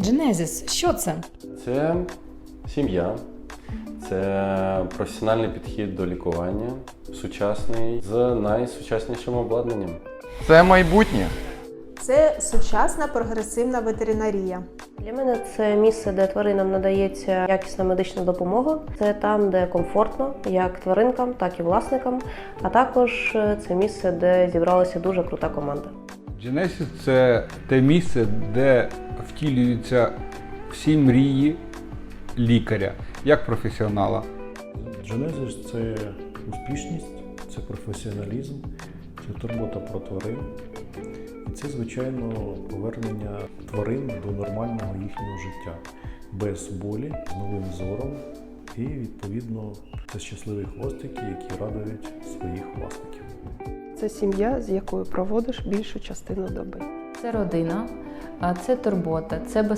Genesis, що це? Це сім'я, це професіональний підхід до лікування, сучасний з найсучаснішим обладнанням. Це майбутнє. Це сучасна прогресивна ветеринарія. Для мене це місце, де тваринам надається якісна медична допомога. Це там, де комфортно, як тваринкам, так і власникам. А також е, це місце, де зібралася дуже крута команда. Genesis – це те місце, де втілюються всі мрії лікаря, як професіонала. Genesis – це успішність, це професіоналізм, це турбота про тварин. І це, звичайно, повернення тварин до нормального їхнього життя без болі, з новим зором і, відповідно, це щасливі хвостики, які радують своїх власників. Це сім'я, з якою проводиш більшу частину доби. Це родина, це турбота, це